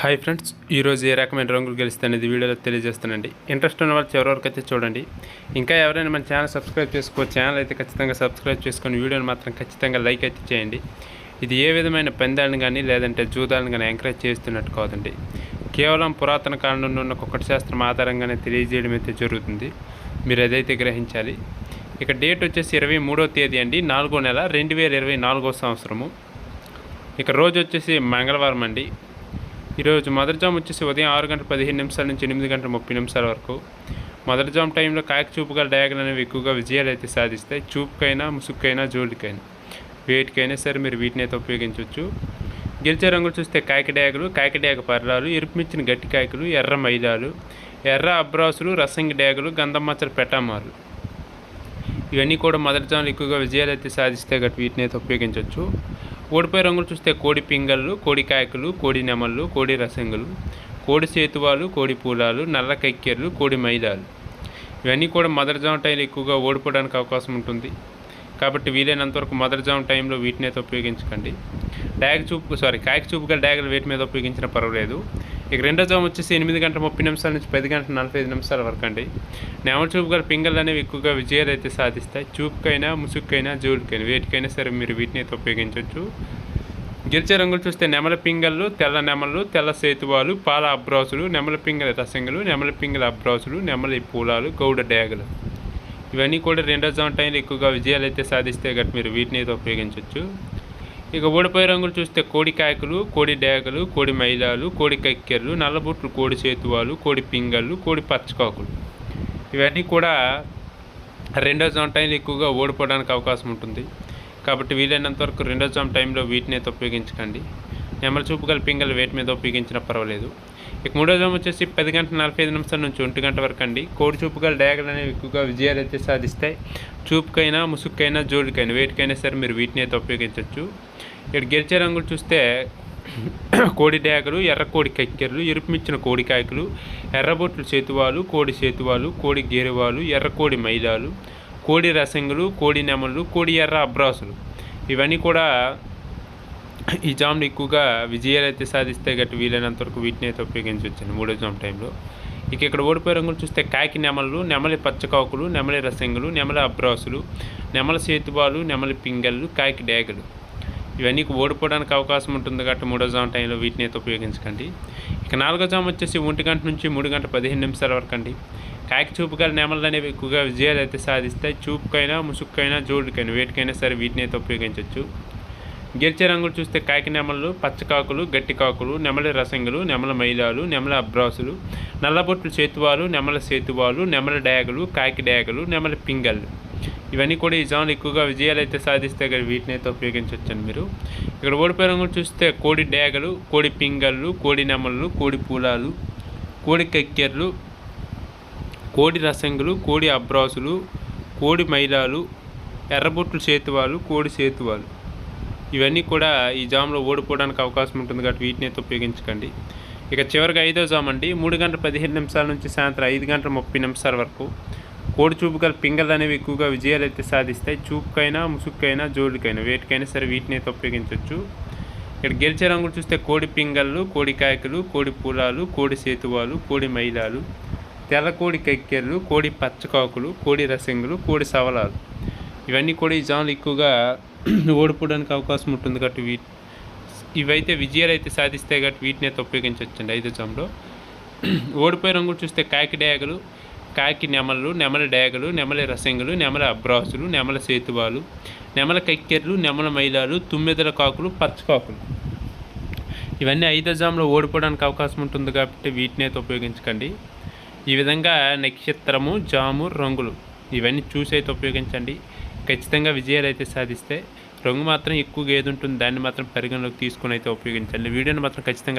Hi friends ఈరోజు ఏ రకమైన రంగులు గెలుస్తాయి అనేది వీడియోలో తెలియజేస్తానండి. ఇంట్రెస్ట్ ఉన్న వాళ్ళు చివరి వరకు అయితే చూడండి. ఇంకా ఎవరైనా మన ఛానల్ సబ్స్క్రైబ్ చేసుకో ఛానల్ అయితే ఖచ్చితంగా సబ్స్క్రైబ్ చేసుకొని వీడియోని మాత్రం ఖచ్చితంగా లైక్ అయితే చేయండి. ఇది ఏ విధమైన పందాలను కానీ లేదంటే జూదాలను కానీ ఎంకరేజ్ చేస్తున్నట్టు కాదండి. కేవలం పురాతన కాలంలో నుండి ఉన్న కుక్కటి శాస్త్రం ఆధారంగానే తెలియజేయడం అయితే జరుగుతుంది. మీరు అదైతే గ్రహించాలి. ఇక డేట్ వచ్చేసి ఇరవై మూడో తేదీ అండి నాలుగో నెల రెండు వేల ఇరవై నాలుగో సంవత్సరము. ఇక రోజు వచ్చేసి మంగళవారం అండి. ఈరోజు మదర్ జామ్ వచ్చేసి ఉదయం ఆరు గంటల పదిహేను నిమిషాల నుంచి ఎనిమిది గంటల ముప్పై నిమిషాల వరకు. మదర్ జామ్ టైంలో కాకి చూపుగా డయాగన్ అనేవి ఎక్కువగా విజయాలు అయితే సాధిస్తాయి చూపుకైనా ముసుక్కైనా జోలికైనా వేటికైనా సరే మీరు వీటిని అయితే ఉపయోగించవచ్చు. గెలిచే రంగులు చూస్తే కాకి డయాగలు కాకి డయాగ పర్రాలు ఎరుపుమిచ్చిన గట్టి కాయకులు ఎర్ర మైదాలు ఎర్ర అబ్రాసులు రసంగి డయాగలు గంధం మచ్చలు పెట్టామారు ఇవన్నీ కూడా మొదటి జాములు ఎక్కువగా విజయాలు అయితే సాధిస్తే గట్టి వీటిని అయితే ఉపయోగించవచ్చు. కోడిపై రంగులు చూస్తే కోడి పింగళ్ళు కోడి కాయకులు కోడి నెమళ్ళు కోడి రసంగులు కోడి సేతువాలు కోడి పూలాలు నల్ల కక్కెర్లు కోడి మైదాలు. ఇవన్నీ కూడా మదర్ జామ టైంలో ఎక్కువగా ఓడిపోవడానికి అవకాశం ఉంటుంది. కాబట్టి వీలైనంత వరకు మొదటి జామ టైంలో వీటిని అయితే ఉపయోగించకండి. డ్యాగ్ చూపు సారీ కాయకి చూపుగా డ్యాగులు వేటి మీద ఉపయోగించినా పర్వాలేదు. ఇక రెండో జామ్ వచ్చేసి ఎనిమిది గంటల ముప్పై నిమిషాల నుంచి పది గంటల నలభై ఐదు నిమిషాల వరకు అండి. నెమల చూపు గల పింగళ్ళు అనేవి ఎక్కువగా విజయాలు అయితే సాధిస్తాయి. చూపుకైనా ముసుక్కైనా జోలుకైనా వేటికైనా సరే మీరు వీటిని అయితే ఉపయోగించవచ్చు. గెలిచే రంగులు చూస్తే నెమల పింగళ్ళు తెల్ల నెమలు తెల్ల సేతువాలు పాల అబ్రాసులు నెమల పింగళ రసంగులు నెమల పింగళ అబ్రాసులు నెమలి పూలాలు గౌడ డ్యాగులు. ఇవన్నీ కూడా రెండో జోన్ టైంలో ఎక్కువగా విజయాలు అయితే సాధిస్తే గట్టి మీరు వీటిని అయితే ఉపయోగించవచ్చు ఇక ఓడిపోయే రంగులు చూస్తే కోడి కాయకులు కోడి డేగలు కోడి మైలాలు కోడి కక్కెర్లు నల్లబుట్లు కోడి చేతువాలు కోడి పింగళ్ళు కోడి పచ్చకాకులు. ఇవన్నీ కూడా రెండో జోన్ టైంలో ఎక్కువగా ఓడిపోవడానికి అవకాశం ఉంటుంది. కాబట్టి వీలైనంత వరకు రెండో జోన్ టైంలో వీటిని అయితే ఉపయోగించకండి. నెమల చూపు గల పింగల్ వేటి మీద ఉపయోగించినా పర్వాలేదు. ఇక మూడో జోన్ వచ్చేసి పది గంటల నలభై ఐదు నిమిషాల నుంచి ఒంటి గంట వరకు అండి. కోడి చూపు గల డయాగలు అనేవి ఎక్కువగా విజయాలు అయితే సాధిస్తాయి. చూపుకైనా ముసుగుకైనా జోడికైనా వేటికైనా సరే మీరు వీటిని అయితే ఉపయోగించవచ్చు ఇక్కడ గెలిచే రంగులు చూస్తే కోడి డాగలు ఎర్ర కోడి కక్కెరలు ఎరుపుమిచ్చిన కోడి కాయకులు ఎర్రబొట్లు చేతువాలు కోడి చేతువాలు కోడి గేరువాలు ఎర్ర కోడి మైదాలు కోడి రసంగులు కోడి నెమలు కోడి ఎర్ర అబ్రాసులు. ఇవన్నీ కూడా ఈ జామ్లు ఎక్కువగా విజయాలు అయితే సాధిస్తే గట్టి వీలైనంత వరకు వీటిని అయితే ఉపయోగించవచ్చండి మూడో జామ్ టైంలో. ఇక ఇక్కడ ఓడిపోయే రంగులు చూస్తే కాకి నెమలు నెమలి పచ్చకాకులు నెమలి రసంగులు నెమలి అబ్రాసులు నెమల సేతువాలు నెమలి పింగళ్ళు కాకి డేగలు. ఇవన్నీ ఓడిపోవడానికి అవకాశం ఉంటుంది కాబట్టి మూడో జామ్ టైంలో వీటిని అయితే ఉపయోగించకండి. ఇక నాలుగో జామ్ వచ్చేసి ఒంటి గంట నుంచి మూడు గంట పదిహేను నిమిషాల వరకు అండి. కాకి చూపు గల నెమలు అనేవి ఎక్కువగా విజయాలు అయితే సాధిస్తాయి. చూపుకైనా ముసుక్కైనా జోడుకైనా వేటికైనా సరే వీటిని అయితే ఉపయోగించవచ్చు. గెలిచే రంగులు చూస్తే కాకి నెమలు పచ్చకాకులు గట్టి కాకులు నెమలి రసంగులు నెమల మైలాలు నెమల అబ్రాసులు నల్లబొట్లు చేతువాలు నెమల సేతువాలు నెమల డయాగలు కాకి డయాగలు నెమల పింగళ్ళు ఇవన్నీ కూడా ఈ జాన్లు ఎక్కువగా విజయాలు అయితే సాధిస్తే కానీ వీటిని అయితే ఉపయోగించవచ్చండి మీరు. ఇక్కడ ఓడిపోయే రంగులు చూస్తే కోడి డయాగలు కోడి పింగళ్ళు కోడి నెమళ్ళు కోడి పూలాలు కోడి కక్కెర్లు కోడి రసంగులు కోడి అబ్రాసులు కోడి మైలాలు ఎర్రబొట్లు సేతువాలు కోడి సేతువాలు. ఇవన్నీ కూడా ఈ జామ్లో ఓడిపోవడానికి అవకాశం ఉంటుంది కాబట్టి వీటిని అయితే ఉపయోగించకండి. ఇక చివరిగా ఐదో జామ్ అండి. మూడు గంటల పదిహేను నిమిషాల నుంచి సాయంత్రం ఐదు గంటల ముప్పై నిమిషాల వరకు కోడి చూపు గల పింగళ్ళు అనేవి ఎక్కువగా విజయాలు అయితే సాధిస్తాయి. చూపుకైనా ముసుక్కైనా జోడికైనా వేటికైనా సరే వీటిని అయితే ఉపయోగించవచ్చు. ఇక్కడ గెలిచే రంగులు చూస్తే కోడి పింగళ్ళు కోడి కాయకులు కోడి పూలాలు కోడి సేతువాలు కోడి మైలాలు తెల్ల కోడి కక్కెర్లు కోడి పచ్చకాకులు కోడి రసింగులు కోడి సవలాలు. ఇవన్నీ కూడా ఈ జాన్లు ఎక్కువగా ఓడిపోవడానికి అవకాశం ఉంటుంది కాబట్టి వీ ఇవైతే విజయాలు అయితే సాధిస్తాయి కాబట్టి వీటిని అయితే ఉపయోగించవచ్చండి ఐదు జామ్లో. ఓడిపోయే రంగులు చూస్తే కాకి డయాగలు కాకి నెమలు నెమల డయాగలు నెమలి రసంగులు నెమల అబ్రాసులు నెమల సేతువాలు నెమల కక్కెర్లు నెమల మైలాలు తుమ్మెదల కాకులు పచ్చకాకులు ఇవన్నీ ఐదో జామ్లో ఓడిపోవడానికి అవకాశం ఉంటుంది కాబట్టి వీటిని అయితే ఉపయోగించకండి. ఈ విధంగా నక్షత్రము జాము రంగులు ఇవన్నీ చూసి అయితే ఉపయోగించండి. ఖచ్చితంగా విజయాలు అయితే సాధిస్తే రంగు మాత్రం ఎక్కువగా ఏది ఉంటుంది దాన్ని మాత్రం పరిగణలోకి తీసుకొని అయితే ఉపయోగించండి వీడియోని మాత్రం ఖచ్చితంగా